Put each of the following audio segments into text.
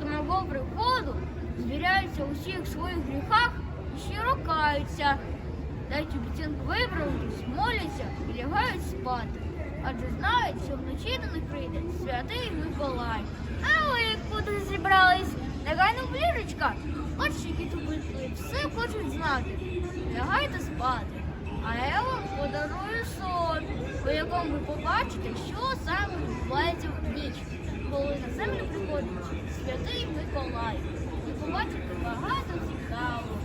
до мого приходу, звіряються у всіх своїх гріхах і щиро каються. Дають обіцянку виправитись, моляться і лягають спати. Адже знають, що вночі до них прийде святий Миколай. А ви куди зібрались? Негайно в ліжечка. От тут прийшли, все хочуть знати. Лягайте спати. А я вам подарую сон, у якому ви побачите, що саме відбувається в ніч, коли на землю приходить святий Миколай. Ви побачите багато цікавого.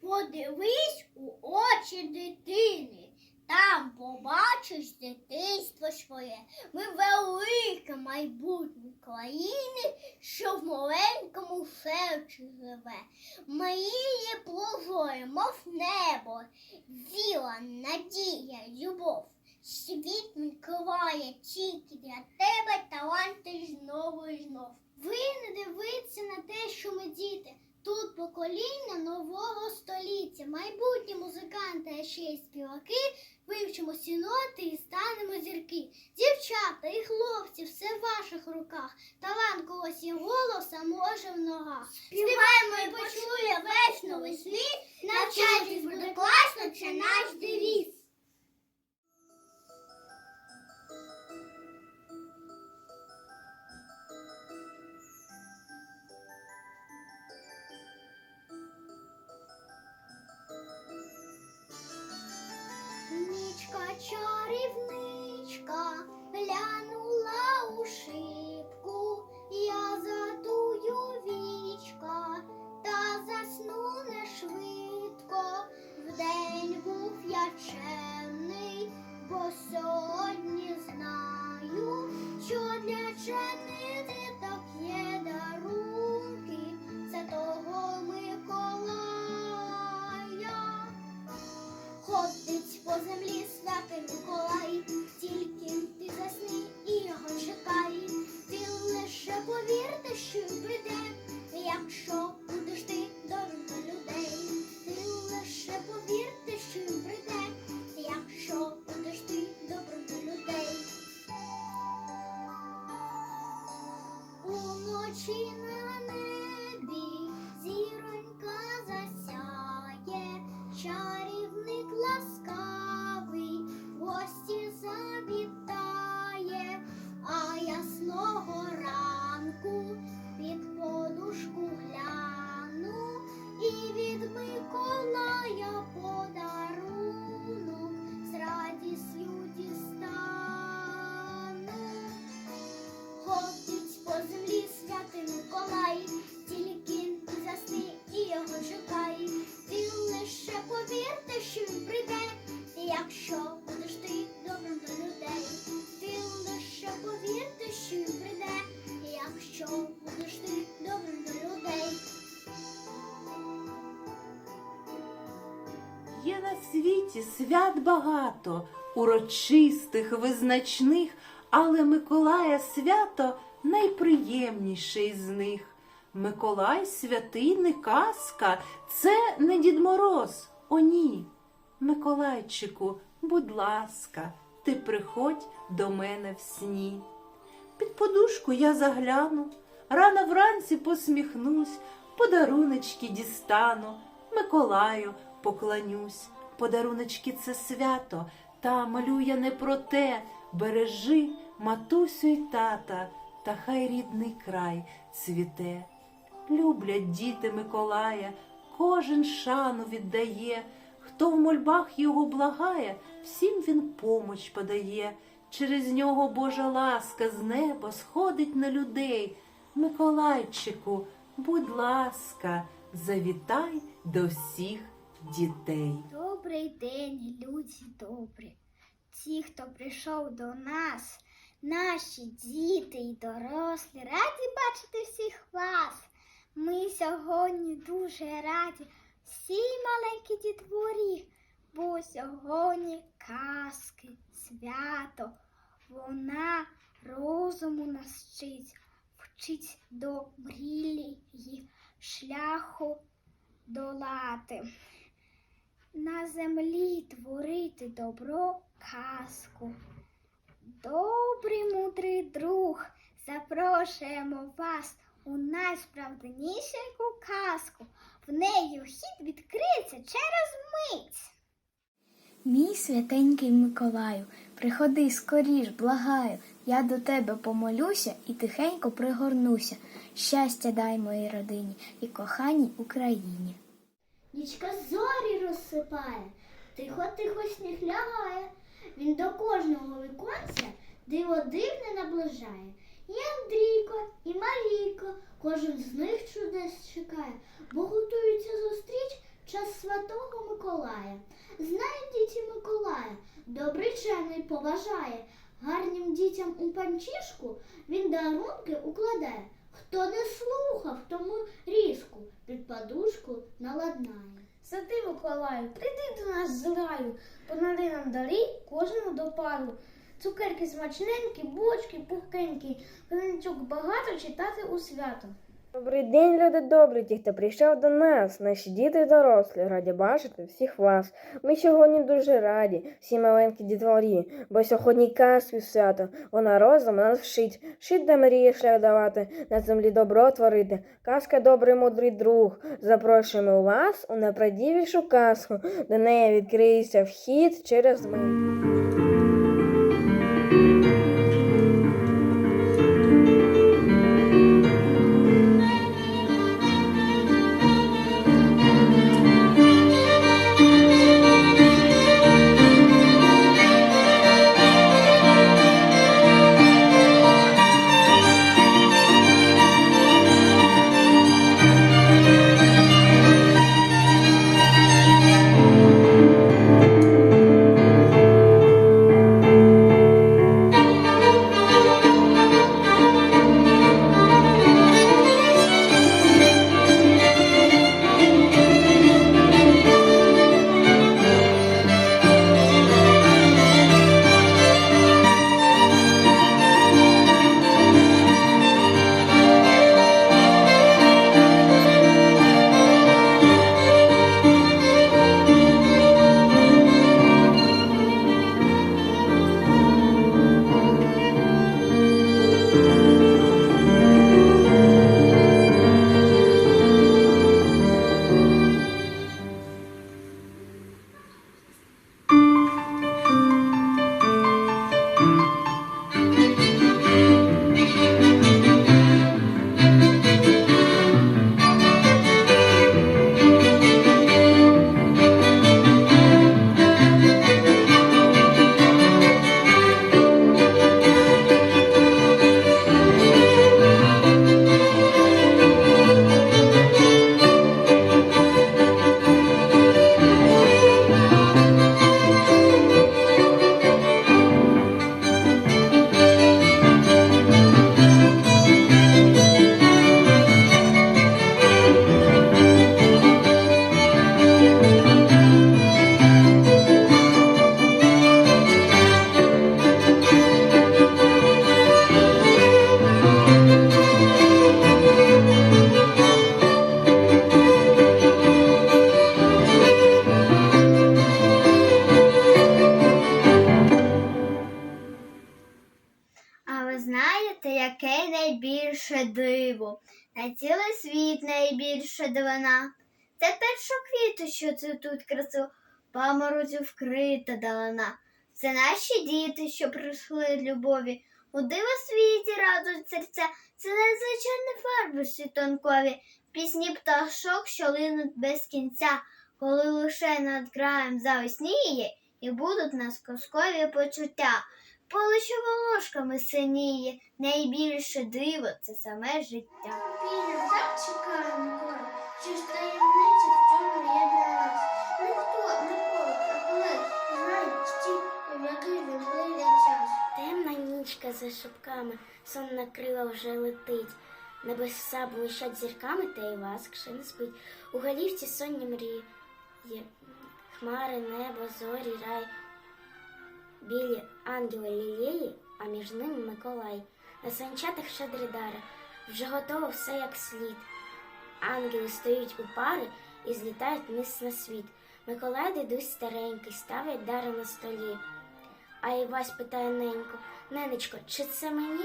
Подивись у очі дитини. Там побачиш дитинство своє. Ми велике майбутнє країни, що в маленькому серці живе. Мріє прозоре, мов небо, віра, надія, любов. Світ відкриває тільки для тебе таланти знову і знов. Ви не дивіться на те, що ми діти. Тут покоління нового століття, майбутні музиканти, а ще й співаки, вивчимо всі ноти і станемо зірки. Дівчата і хлопці, все в ваших руках. Талант когось і голоса може в ногах. Співаємо і почує весь новий світ. Навчайтесь буде по землі святий Миколай, світі свят багато, урочистих, визначних, але Миколая свято найприємніше із них. Миколай святий не казка, це не Дід Мороз, о ні. Миколайчику, будь ласка, ти приходь до мене в сні. Під подушку я загляну, рано вранці посміхнусь, подаруночки дістану, Миколаю поклонюсь. Подаруночки це свято, та малю я не про те. Бережи матусю й тата, та хай рідний край цвіте. Люблять діти Миколая, кожен шану віддає. Хто в мольбах його благає, всім він помоч подає. Через нього Божа ласка з неба сходить на людей. Миколайчику, будь ласка, завітай до всіх дітей. Добрий день, люди добрі. Ті, хто прийшов до нас, наші діти і дорослі, раді бачити всіх вас. Ми сьогодні дуже раді всій маленькій дітворі, бо сьогодні казки, свято, вона розуму нас вчить, вчить до мрії шляху долати на землі творити добро казку. Добрий мудрий друг запрошуємо вас у найсправденнішу казку. В неї вхід відкриється через мить. Мій святенький Миколаю, приходи скоріш, благаю, я до тебе помолюся і тихенько пригорнуся. Щастя дай моїй родині і коханій Україні. Нічка зорі розсипає, тихо-тихо сніг лягає. Він до кожного віконця диво дивне наближає. І Андрійко, і Марійко, кожен з них чудес чекає, бо готуються зустріч час святого Миколая. Знають діти Миколая, добрий чемний поважає. Гарнім дітям у панчішку він дарунки укладає. Хто не слухав, тому різку під подушку наладнає. Святий Миколаю, прийди до нас з раю, понади нам дари кожному до пару. Цукерки смачненькі, бочки пухкенькі, книжок багато читати у свято. Добрий день, люди добрі, ті, хто прийшов до нас, наші діти й дорослі, раді бачити всіх вас. Ми сьогодні дуже раді, всі маленькі дітворі, бо сьогодні казки свято, вона розум нас вчить, вчить до мрії шлях давати, на землі добро творити. Казка добрий мудрий друг. Запрошуємо вас у найправдивішу казку, до неї відкриється вхід через мить. Дивина. Це першоквіти, що це тут красу, паморозю вкрита далина. Це наші діти, що прийшли любові. У диво світі радують серця, це незвичайні фарби світонкові, пісні пташок, що линуть без кінця, коли лише над краєм завесніє, і будуть нас казкові почуття. Поле, що волошками синіє, найбільше диво це саме життя. Піля так чекає що ж таємниця нічка за шибками, сонна крила вже летить. Небеса блищать зірками, та й ласкше не спить. У голівці сонні мрії. Хмари, небо, зорі, рай. Білі ангели лілеї, а між ними Миколай. На санчатах щедрі дари, вже готово все як слід. Ангели стоять у пари і злітають вниз на світ. Миколай дідусь старенький, ставить дари на столі. А Івась питає ненько, ненечко, чи це мені?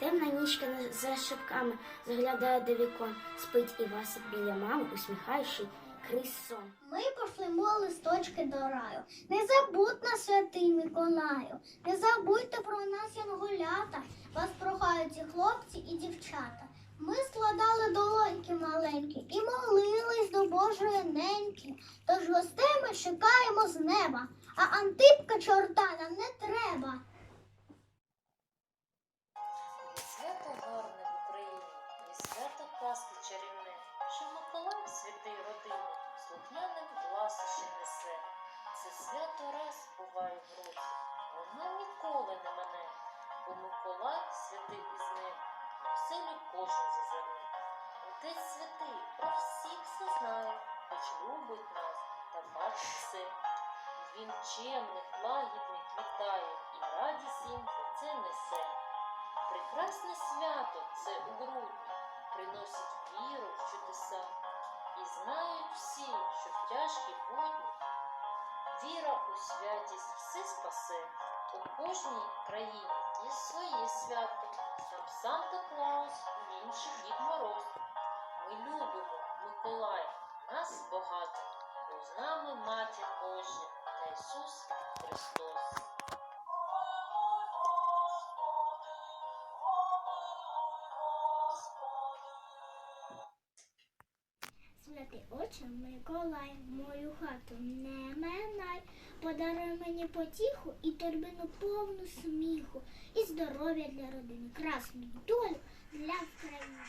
Темна нічка за шибками заглядає до вікон, спить Івасик біля мами, усміхаючи крізь сон. Ми пошлемо листочки до раю. Не забудь на святий Миколаю. Не забудьте про нас, янголята. Вас прохають і хлопці, і дівчата. Ми складали долоньки маленькі і молились до Божої неньки. Тож гостей ми чекаємо з неба, а антипка чорта нам не треба. Це свято раз буває в році, воно ніколи не мене, бо Миколай святий із ним, в селі кожен зазирне. Отець святий про всіх все знає, хоч любить нас та бачить все. Він чемних, лагідних вітає і радість їм за це несе. Прекрасне свято це у грудні, приносить віру в чудеса. І знають всі, що в тяжкі будні віра у святість все спасе. У кожній країні є своє свято, сам Санта Клаус, інший Дід Мороз. Ми любимо Миколая, нас багато, з нами Матір Божа та Ісус Христос. Святий отче Миколай, мою хату не минай, подаруй мені потіху і торбину повну сміху, і здоров'я для родини, красну долю для країни.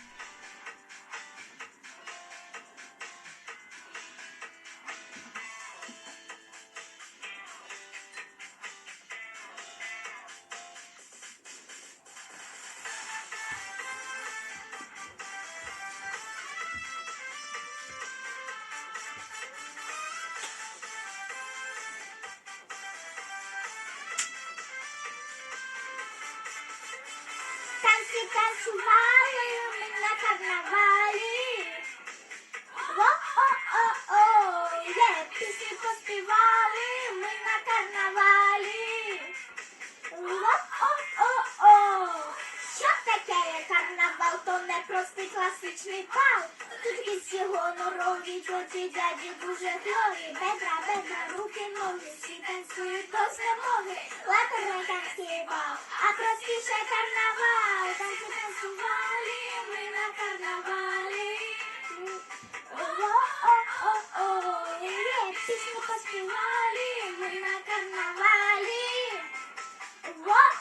Танці танцювали ми на карнавалі. О-о-о-о, є, пісні поспівали ми простий класичний бал. Тут всі гонорові, доці дяді дуже хлорі. Бедра, бедра, руки, ноги, всі танцюють до знемоги. Латернайканський бал, а простіше карнавал. Танці танцювали ми на карнавалі. О-о-о-о, є, пісню поспівали ми на карнавалі. О-о-о-о.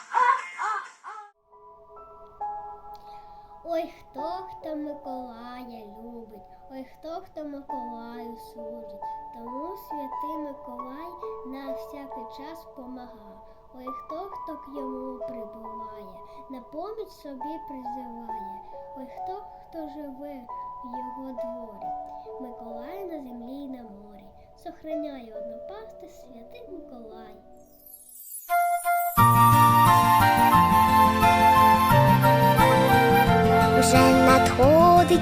Ой, хто хто Миколая любить, ой, хто хто Миколаю служить, тому святий Миколай на всякий час помага. Ой, хто хто к йому прибуває, на поміч собі призиває, ой, хто хто живе в його дворі, Миколай на землі й на морі, сохраняє однопасти святий Миколай.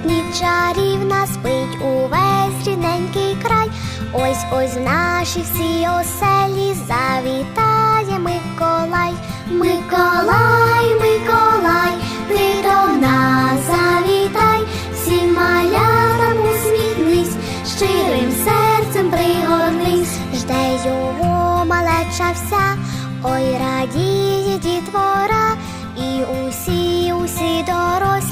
Ніч чарівна, спить увесь рідненький край. Ось ось в наші всі оселі завітає Миколай. Миколай, Миколай, ти до нас завітай, всім малятам усміхнись, щирим серцем пригорнись, жде його малеча вся, ой радіє дітвора, і усі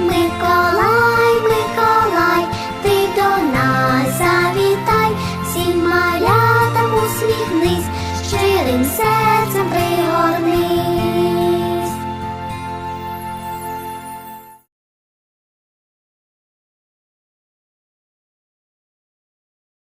Микола.